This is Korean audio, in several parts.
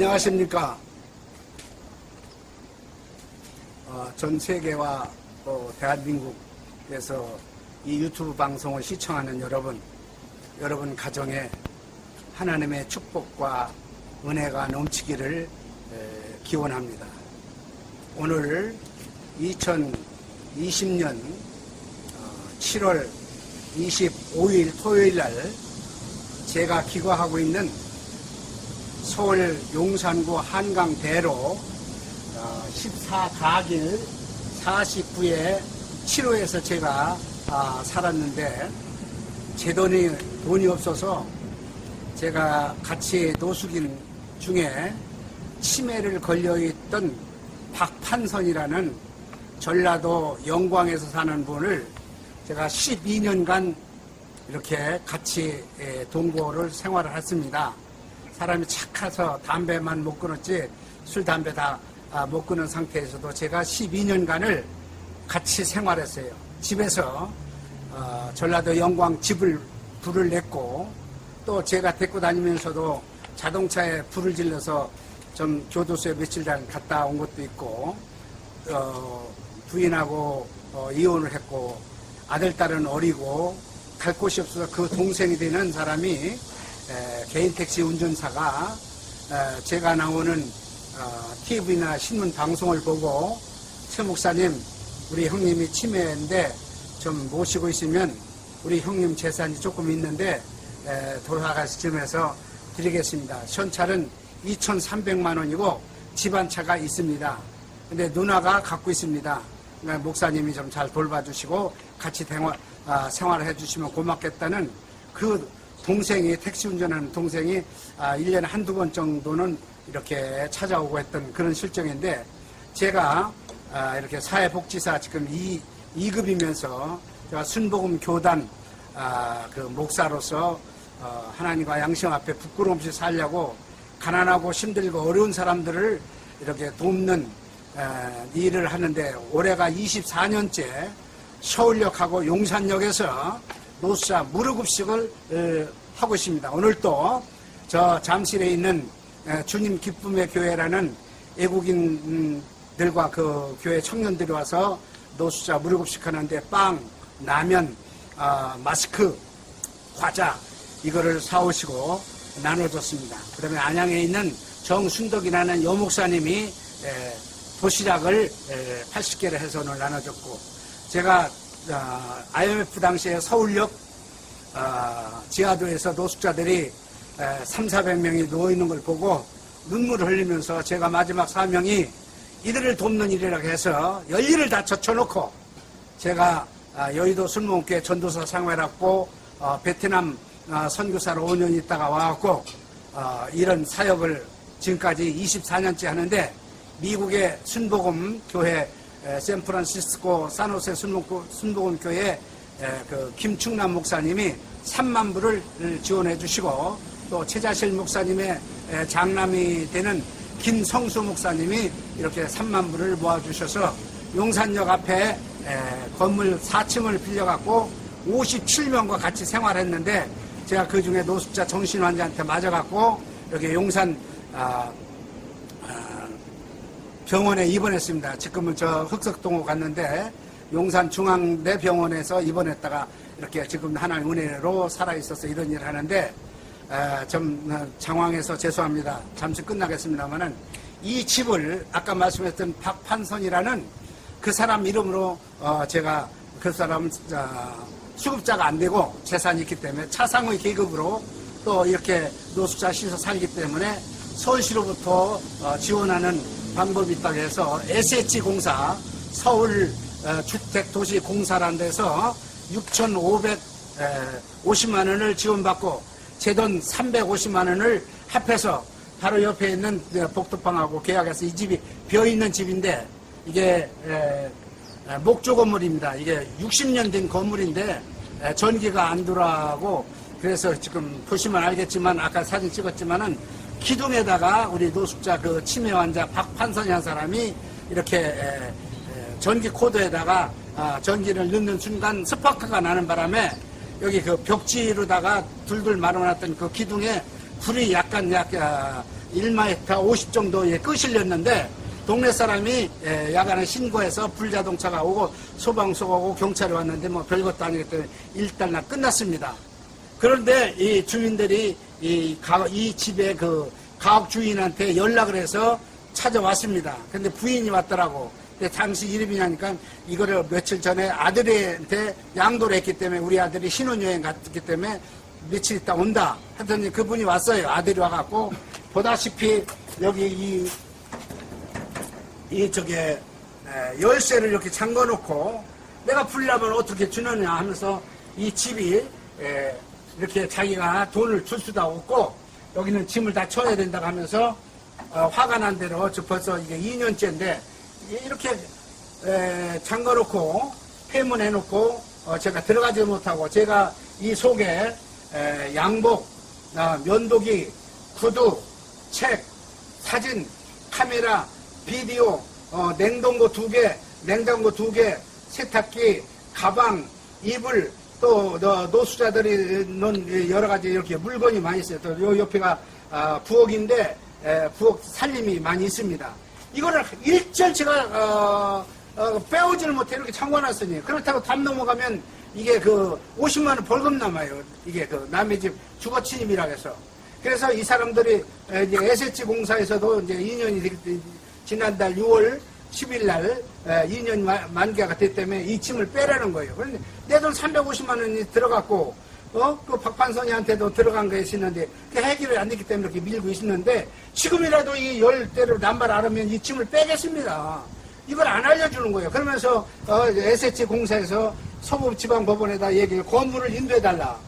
안녕하십니까. 어, 전 세계와 또 대한민국에서 이 유튜브 방송을 시청하는 여러분, 여러분 가정에 하나님의 축복과 은혜가 넘치기를 에, 기원합니다. 오늘 2020년 7월 25일 토요일 날 제가 기거하고 있는 서울 용산구 한강대로 14가길 49의 7호에서 제가 아, 살았는데 제 돈이 돈이 없어서 제가 같이 노숙인 중에 치매를 걸려 있던 박판선이라는 전라도 영광에서 사는 분을 제가 12년간 이렇게 같이 예, 동거를 생활을 했습니다. 사람이 착해서 담배만 못 끊었지 술, 담배 다 아, 못 끊은 상태에서도 제가 12년간을 같이 생활했어요. 집에서 어, 전라도 영광 집을 불을 냈고 또 제가 데리고 다니면서도 자동차에 불을 질러서 좀 교도소에 며칠 간 갔다 온 것도 있고 어, 부인하고 어, 이혼을 했고 아들 딸은 어리고 갈 곳이 없어서 그 동생이 되는 사람이 에, 개인 택시 운전사가 에, 제가 나오는 어, TV나 신문 방송을 보고 최 목사님 우리 형님이 치매인데 좀 모시고 있으면 우리 형님 재산이 조금 있는데 에, 돌아가시면서 드리겠습니다. 현찰은 2,300만 원이고 집안 차가 있습니다. 근데 누나가 갖고 있습니다. 그러니까 목사님이 좀 잘 돌봐주시고 같이 생활, 아, 생활을 해주시면 고맙겠다는 그 동생이 택시 운전하는 동생이 아, 1년에 한두 번 정도는 이렇게 찾아오고 했던 그런 실정인데 제가 아, 이렇게 사회복지사 지금 2, 2급이면서 제가 순복음 교단 아, 그 목사로서 어, 하나님과 양심 앞에 부끄러움 없이 살려고 가난하고 힘들고 어려운 사람들을 이렇게 돕는 에, 일을 하는데 올해가 24년째 서울역하고 용산역에서 노수자 무료급식을 에, 하고 있습니다. 오늘 또저 잠실에 있는 에, 주님 기쁨의 교회라는 외국인들과 그 교회 청년들이 와서 노수자 무료급식 하는데 빵, 라면, 아, 마스크, 과자 이거를 사오시고 나눠줬습니다. 그다음에 안양에 있는 정순덕이라는 여목사님이 에, 도시락을 80개를 해서 오늘 나눠줬고 제가 아, IMF 당시에 서울역 아, 지하도에서 노숙자들이 3, 400명이 누워있는 걸 보고 눈물을 흘리면서 제가 마지막 사명이 이들을 돕는 일이라고 해서 열일을 다 젖혀놓고 제가 아, 여의도 순목교회 전도사 생활했고 어, 베트남 어, 선교사로 5년 있다가 와갖고 어, 이런 사역을 지금까지 24년째 하는데 미국의 순복음 교회 에, 샌프란시스코 사노세 순복음, 교회 에, 그 김충남 목사님이 3만 불을 지원해 주시고 또 최자실 목사님의 에, 장남이 되는 김성수 목사님이 이렇게 3만 불을 모아 주셔서 용산역 앞에 에, 건물 4층을 빌려갖고 57명과 같이 생활했는데 제가 그 중에 노숙자 정신환자한테 맞아갖고 여기 용산 아, 아, 병원에 입원했습니다. 지금은 저 흑석동으로 갔는데 용산 중앙대 병원에서 입원했다가 이렇게 지금 하나님 은혜로 살아 있어서 이런 일을 하는데 에, 좀 어, 장황해서 죄송합니다. 잠시 끝나겠습니다만은 이 집을 아까 말씀했던 박판선이라는 그 사람 이름으로 어, 제가 그 사람 어, 수급자가 안 되고 재산이 있기 때문에 차상의 계급으로 또 이렇게 노숙자 시설 살기 때문에 서울시로부터 어, 지원하는 방법이 있다고 해서 SH공사 서울 어, 주택도시공사라는 데서 6,550만 원을 지원받고 제 돈 350만 원을 합해서 바로 옆에 있는 그 복도방하고 계약해서 이 집이 비어있는 집인데 이게 목조 건물입니다. 이게 60년 된 건물인데 에, 전기가 안 들어가고 그래서 지금 보시면 알겠지만 아까 사진 찍었지만은 기둥에다가 우리 노숙자 그 치매 환자 박판선이 한 사람이 이렇게 에, 에, 전기 코드에다가 아, 전기를 넣는 순간 스파크가 나는 바람에 여기 그 벽지로다가 둘둘 말아놨던 그 기둥에 불이 약간 약 아, 1마헤타 50 정도에 끄실렸는데 동네 사람이 예, 야간에 신고해서 불자동차가 오고 소방서가 오고 경찰이 왔는데 뭐 별것도 아니기 때문에 일단 나 끝났습니다. 그런데 이 주민들이 이, 가, 이 집의 그 가옥 주인한테 연락을 해서 찾아왔습니다. 근데 부인이 왔더라고. 근데 당시 이름이 나니까 이거를 며칠 전에 아들한테 양도를 했기 때문에 우리 아들이 신혼여행 갔기 때문에 며칠 있다 온다. 하더니 그분이 왔어요. 아들이 와갖고 보다시피 여기 이, 이 저게 에, 열쇠를 이렇게 잠궈 놓고 내가 풀려면 어떻게 주느냐 하면서 이 집이 에, 이렇게 자기가 돈을 줄 수도 없고 여기는 짐을 다 쳐야 된다고 하면서 어, 화가 난 대로 저 벌써 이게 2년째인데 이렇게 에, 잠궈 놓고 폐문해 놓고 어, 제가 들어가지 못하고 제가 이 속에 에, 양복, 아, 면도기, 구두, 책, 사진, 카메라, 비디오, 어, 냉동고 두 개, 냉장고 두 개, 세탁기, 가방, 이불, 또 어, 노수자들이 넣은 여러 가지 이렇게 물건이 많이 있어요. 또 요 옆에가 아, 부엌인데 에, 부엌 살림이 많이 있습니다. 이거를 일절 제가 어, 어, 빼오지를 못해 이렇게 참관놨으니 그렇다고 담 넘어가면 이게 그 50만 원 벌금 남아요. 이게 그 남의 집 주거 침입이라 해서. 그래서 이 사람들이 에, 이제 SH 공사에서도 이제 2년이 되기 지난달 6월 10일 날 2년 만기가 됐기 때문에 이 짐을 빼라는 거예요. 그런데 내 돈 350만 원이 들어갔고 어? 그 박판선이한테도 들어간 거 있었는데 그 해결이 안 됐기 때문에 이렇게 밀고 있었는데 지금이라도 이 열대로 남발 안 하면 이 짐을 빼겠습니다. 이걸 안 알려주는 거예요. 그러면서 어, SH 공사에서 서부지방법원에다 얘기를 건물을 인도해달라.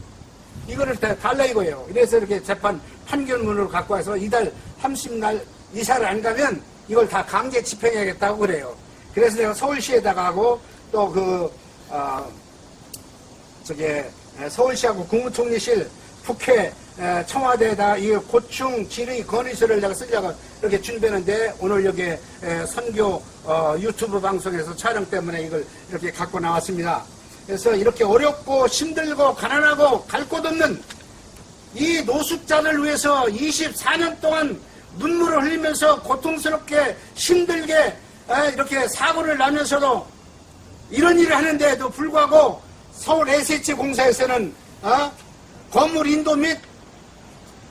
이거를 다 달라 이거예요. 그래서 이렇게 재판 판결문을 갖고 와서 이달 30날 이사를 안 가면 이걸 다 강제 집행해야겠다고 그래요. 그래서 내가 서울시에다가 하고 또 그, 어, 저게 서울시하고 국무총리실, 국회, 에, 청와대에다 이 고충 질의 건의서를 내가 쓰려고 이렇게 준비했는데 오늘 여기 에, 선교 어, 유튜브 방송에서 촬영 때문에 이걸 이렇게 갖고 나왔습니다. 그래서 이렇게 어렵고 힘들고 가난하고 갈 곳 없는 이 노숙자를 위해서 24년 동안 눈물을 흘리면서 고통스럽게 힘들게 에, 이렇게 사고를 나면서도 이런 일을 하는데도 불구하고 서울 SH 공사에서는 어? 건물 인도 및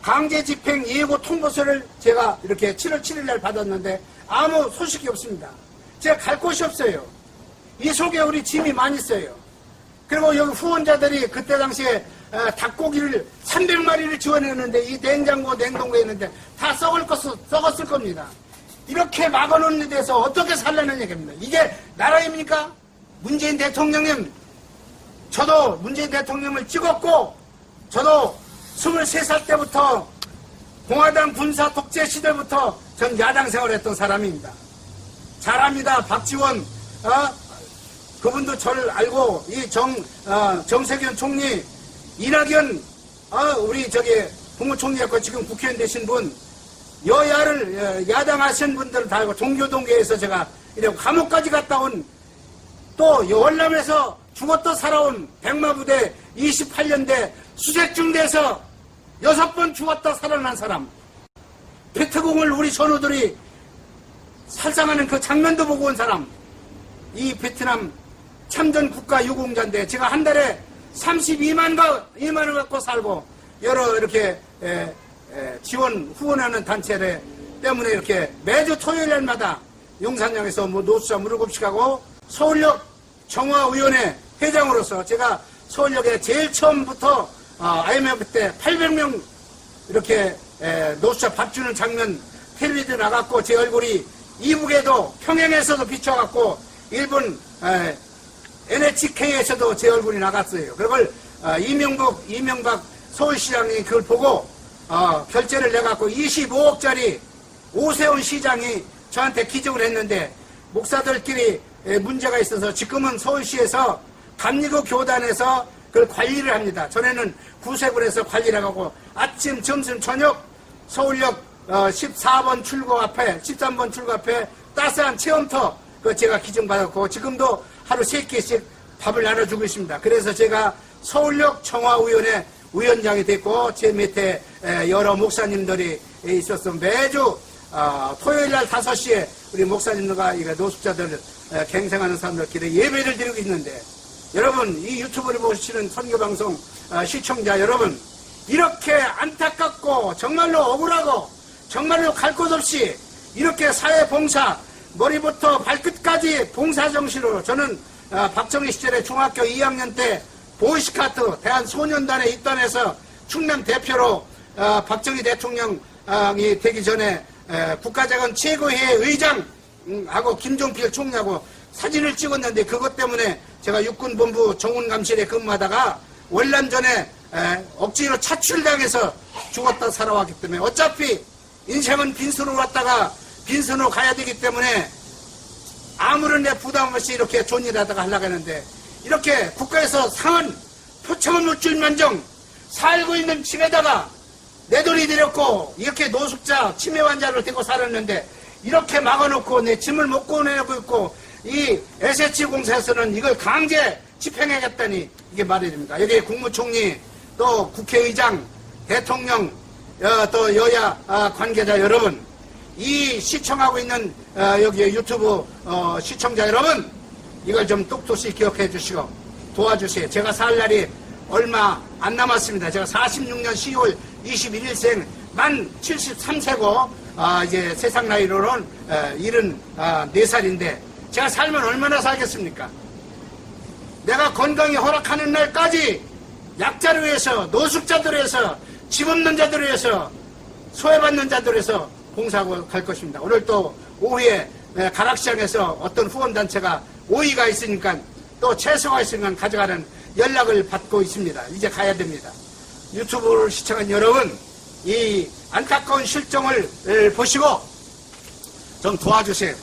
강제 집행 예고 통보서를 제가 이렇게 7월 7일 날 받았는데 아무 소식이 없습니다. 제가 갈 곳이 없어요. 이 속에 우리 짐이 많이 있어요. 그리고 여기 후원자들이 그때 당시에 어, 닭고기를 300마리를 지원했는데 이 냉장고 냉동고에 있는데 다 썩을 것, 썩었을 겁니다. 이렇게 막아놓는 데서 어떻게 살라는 얘기입니다. 이게 나라입니까? 문재인 대통령님, 저도 문재인 대통령을 찍었고, 저도 23살 때부터 공화당 군사 독재 시대부터 전 야당 생활했던 사람입니다. 잘합니다. 박지원, 어? 그분도 저를 알고, 이 정, 어, 정세균 총리, 이낙연, 어, 우리 저기 국무총리였고 지금 국회의원 되신 분, 여야를, 어, 야당 하신 분들은 다 알고, 종교동계에서 제가 이렇게 감옥까지 갔다 온, 또 월남에서 죽었다 살아온 백마부대 28년대 수색중대에서 여섯 번 죽었다 살아난 사람, 베트공을 우리 전우들이 살상하는 그 장면도 보고 온 사람, 이 베트남 참전 국가 유공자인데 제가 한 달에 32만 가 2만 원 갖고 살고 여러 이렇게 에, 에, 지원 후원하는 단체들 때문에 이렇게 매주 토요일 날마다 용산역에서 뭐 노수자 무릎급식하고 서울역 정화위원회 회장으로서 제가 서울역에 제일 처음부터 어, IMF 때 800명 이렇게 에, 노수자 밥 주는 장면 텔레비전 나갔고 제 얼굴이 이북에도 평양에서도 비춰갖고 일본 에, NHK에서도 제 얼굴이 나갔어요. 그걸 어, 이명박 이명박 서울시장이 그걸 보고 어, 결제를 내갖고 25억짜리 오세훈 시장이 저한테 기적을 했는데 목사들끼리 에, 문제가 있어서 지금은 서울시에서 감리교 교단에서 그걸 관리를 합니다. 전에는 구세군에서 관리를 하고 아침, 점심, 저녁 서울역 어, 14번 출구 앞에 13번 출구 앞에 따스한 체험터 그 제가 기증받았고 지금도 하루 세 끼씩 밥을 나눠주고 있습니다. 그래서 제가 서울역 청화위원회 위원장이 됐고 제 밑에 에, 여러 목사님들이 있어서 매주 어, 토요일 날 5시에 우리 목사님들과 이 노숙자들 에, 갱생하는 사람들끼리 예배를 드리고 있는데 여러분 이 유튜브를 보시는 선교방송 어, 시청자 여러분 이렇게 안타깝고 정말로 억울하고 정말로 갈 곳 없이 이렇게 사회봉사 머리부터 발끝까지 봉사정신으로 저는 어, 박정희 시절에 중학교 2학년 때 보이스카트 대한소년단에 입단해서 충남 대표로 어, 박정희 대통령이 되기 전에 에, 국가자원 최고회의 의장 음, 하고 김종필 총리하고 사진을 찍었는데 그것 때문에 제가 육군본부 정훈감실에 근무하다가 월남전에 에, 억지로 차출당해서 죽었다 살아왔기 때문에 어차피 인생은 빈손으로 왔다가 빈손으로 가야 되기 때문에 아무런 내 부담 없이 이렇게 좋은 일 하다가 하려고 하는데 이렇게 국가에서 상은 표창을 못 줄만정 살고 있는 집에다가 내 돈이 들였고 이렇게 노숙자 치매 환자를 데리고 살았는데 이렇게 막아놓고 내 짐을 못 꺼내고 있고 이 SH 공사에서는 이걸 강제 집행하겠다니 이게 말이 됩니까? 여기 국무총리 또 국회의장 대통령 어, 또 여야 아, 관계자 여러분 이 시청하고 있는 어, 여기 유튜브 어, 시청자 여러분 이걸 좀 똑똑히 기억해 주시고 도와주세요. 제가 살 날이 얼마 안 남았습니다. 제가 46년 10월 21일생 만 73세고 아, 이제 세상 나이로는 어, 74살인데 제가 살면 얼마나 살겠습니까? 내가 건강이 허락하는 날까지 약자를 위해서 노숙자들을 위해서 집 없는 자들을 위해서 소외받는 자들을 위해서 봉사하고 갈 것입니다. 오늘 또 오후에 에, 가락시장에서 어떤 후원단체가 오이가 있으니까 또 채소가 있으니까 가져가는 연락을 받고 있습니다. 이제 가야 됩니다. 유튜브를 시청한 여러분 이 안타까운 실정을 에, 보시고 좀 도와주세요.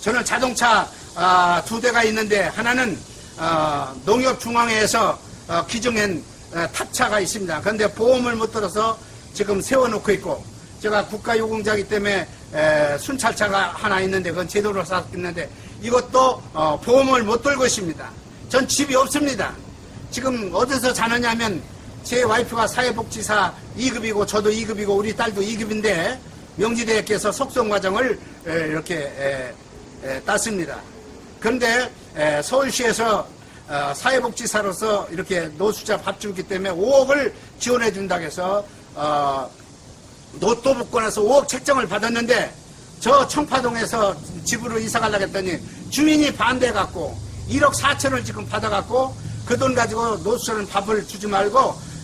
저는 자동차 아, 두 대가 있는데 하나는 어, 농협중앙회에서 어, 기증한 어, 탑차가 있습니다. 그런데 보험을 못 들어서 지금 세워놓고 있고 제가 국가유공자이기 때문에 에, 순찰차가 하나 있는데 그건 제도로 샀는데 이것도 어, 보험을 못 들고 있습니다. 전 집이 없습니다. 지금 어디서 자느냐면 제 와이프가 사회복지사 2급이고 저도 2급이고 우리 딸도 2급인데 명지대학교에서 속성 과정을 에, 이렇게 땄습니다. 그런데 에, 서울시에서 어, 사회복지사로서 이렇게 노숙자 밥 주기 때문에 5억을 지원해 준다고 해서 붙고 나서 5억 책정을 받았는데 저 청파동에서 집으로 이사 가려고 했더니 주민이 반대해갖고 1억 4천을 지금 받아갖고 그 돈 가지고 노숙자는 밥을 주지 말고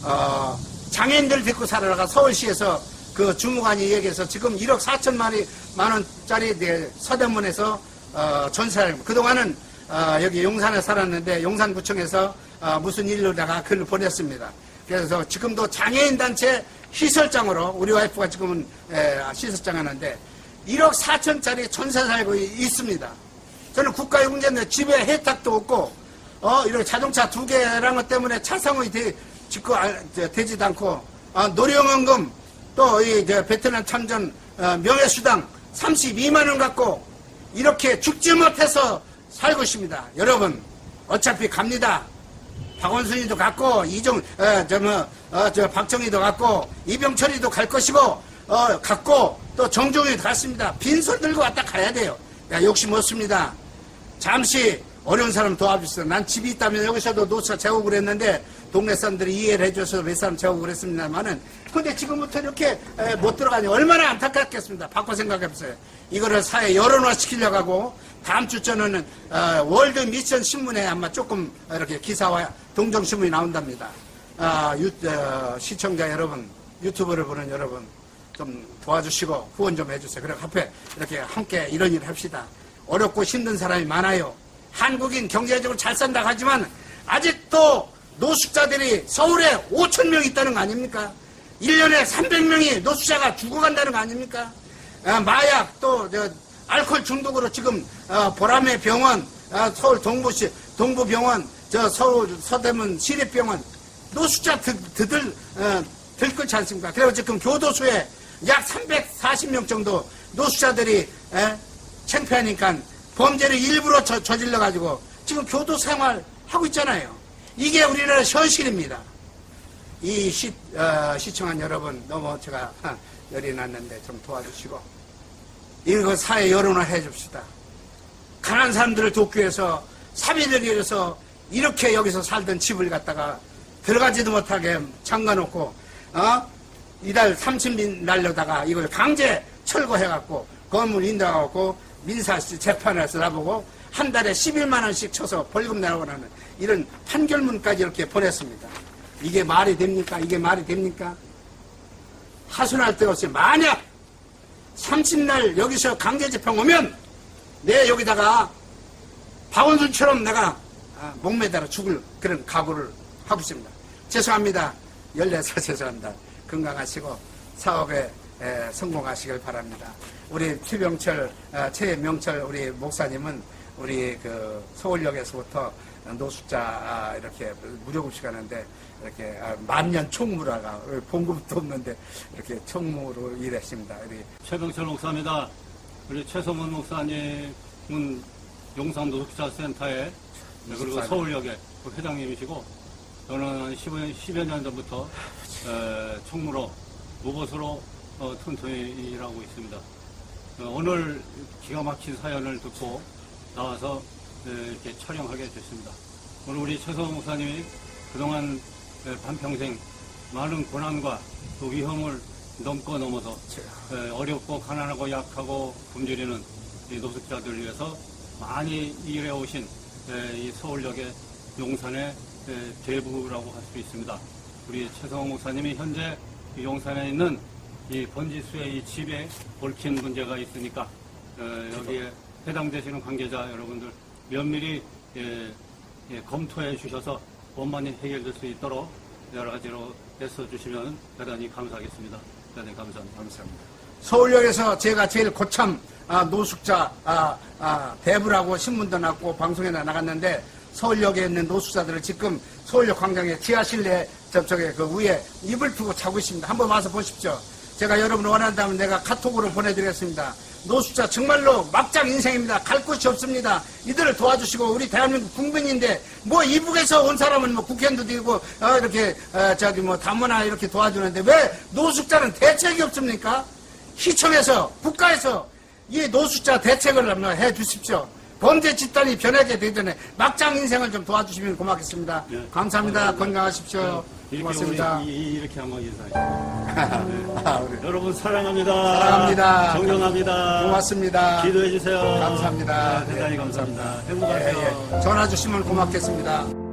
어, 장애인들 데리고 살아가 서울시에서 그 주무관이 얘기해서 지금 1억 4천만이 만 원짜리 네, 서대문에서 어, 전세를 그동안은 어, 여기 용산에 살았는데 용산구청에서 어, 무슨 일로다가 글을 보냈습니다. 그래서 지금도 장애인 단체 시설장으로 우리 와이프가 지금은 에, 시설장 하는데 1억 4천짜리 전세 살고 이- 있습니다. 저는 국가용재인데 집에 혜택도 없고 어 이런 자동차 두 개라는 것 때문에 차상위 되, 짓고 아, 저, 되지도 않고 어, 노령연금 또이 베트남 참전 어, 명예수당 32만 원 갖고 이렇게 죽지 못해서 살고 있습니다. 여러분 어차피 갑니다. 박원순이도 갔고 이종 어, 저 뭐 어, 저 박정희도 갔고 이병철이도 갈 것이고 어, 갔고 또 정종이도 갔습니다. 빈손 들고 왔다 가야 돼요. 야, 욕심 없습니다. 잠시 어려운 사람 도와주세요. 난 집이 있다면 여기서도 노차 재우고 했는데 동네 사람들이 이해를 해줘서 몇 사람 재우고 그랬습니다만은 근데 지금부터 이렇게 에, 못 들어가니 얼마나 안타깝겠습니다. 바꿔 생각해보세요. 이거를 사회 여론화 시키려고 하고 다음 주 저는 어, 월드 미션 신문에 아마 조금 이렇게 기사와 동정신문이 나온답니다. 아, 유- 어, 시청자 여러분, 유튜브를 보는 여러분 좀 도와주시고 후원 좀 해주세요. 그래 앞에 이렇게 함께 이런 일을 합시다. 어렵고 힘든 사람이 많아요. 한국인 경제적으로 잘 산다고 하지만 아직도 노숙자들이 서울에 5천 명 있다는 거 아닙니까? 1년에 300명이 노숙자가 죽어간다는 거 아닙니까? 아, 마약 또 저, 알코올 중독으로 지금 어, 보라매 병원, 아, 서울 동부시 동부병원, 저 서울 서대문 시립병원 노숙자 드, 드들 어, 들끓지 않습니까? 그리고 지금 교도소에 약 340명 정도 노숙자들이 에, 창피하니까 범죄를 일부러 저, 저질러 가지고 지금 교도 생활 하고 있잖아요. 이게 우리나라 현실입니다. 이 시, 어, 시청한 여러분 너무 제가 열이 났는데 좀 도와주시고 이거 사회 여론화 해줍시다. 가난한 사람들을 돕기 위해서 사비를 위해서 이렇게 여기서 살던 집을 갖다가 들어가지도 못하게 잠가놓고 어? 이달 30민 날려다가 이걸 강제 철거해갖고 건물 인도하고 민사 재판에서 나보고 한 달에 11만 원씩 쳐서 벌금 내라고 하는 이런 판결문까지 이렇게 보냈습니다. 이게 말이 됩니까? 이게 말이 됩니까? 하소연할 데 없이 만약 30날 여기서 강제 재판 오면 내 여기다가 박원순처럼 내가 아, 목매달아 죽을 그런 각오를 하고 있습니다. 죄송합니다. 14살 죄송합니다. 건강하시고 사업에 에, 성공하시길 바랍니다. 우리 최병철, 아, 최명철 우리 목사님은 우리 그 서울역에서부터 노숙자 아, 이렇게 무료급식 하는데 이렇게 아, 만년 총무라가 봉급도 없는데 이렇게 총무로 일하십니다. 우리 최병철 목사입니다. 우리 최성원 목사님은 용산 노숙자센터에 네, 그리고. 서울역의 그 회장님이시고 저는 10여, 10여 년 전부터 에, 총무로 무보수로 어, 튼튼히 일하고 있습니다. 어, 오늘 기가 막힌 사연을 듣고 나와서 에, 이렇게 촬영하게 됐습니다. 오늘 우리 최성원 목사님이 그동안 에, 반평생 많은 고난과 또 위험을 넘고 넘어서 에, 어렵고 가난하고 약하고 굶주리는 이 노숙자들을 위해서 많이 일해오신 에, 이 서울역의 용산의 에, 대부라고 할 수 있습니다. 우리 최성호 목사님이 현재 이 용산에 있는 이 번지수의 이 집에 얽힌 문제가 있으니까 에, 여기에 해당되시는 관계자 여러분들 면밀히 예, 예, 검토해 주셔서 원만히 해결될 수 있도록 여러 가지로 애써 주시면 대단히 감사하겠습니다. 대단히 감사합니다. 감사합니다. 서울역에서 제가 제일 고참 아, 노숙자 아, 아, 대부라고 신문도 났고 방송에 나갔는데 서울역에 있는 노숙자들을 지금 서울역 광장에 지하실내 저쪽에 그 위에 이불 펴고 자고 있습니다. 한번 와서 보십시오. 제가 여러분 원한다면 내가 카톡으로 보내드리겠습니다. 노숙자 정말로 막장 인생입니다. 갈 곳이 없습니다. 이들을 도와주시고 우리 대한민국 국민인데 뭐 이북에서 온 사람은 뭐 국회의원도 되고 어, 이렇게 어, 저기 뭐 다문화 이렇게 도와주는데 왜 노숙자는 대책이 없습니까? 시청에서 국가에서 이 노숙자 대책을 한번 해 주십시오. 범죄 집단이 변하게 되전에 막장 인생을 좀 도와주시면 고맙겠습니다. 네. 감사합니다. 건강하십시오. 이렇게 고맙습니다. 우리 이- 이렇게 한번 인사해. 아, 우리 여러분 사랑합니다. 사랑합니다. 존경합니다. 고맙습니다. 기도해 주세요. 감사합니다. 네, 대단히 네, 감사합니다. 예, 행복하세요. 예. 전화 주시면 고맙겠습니다.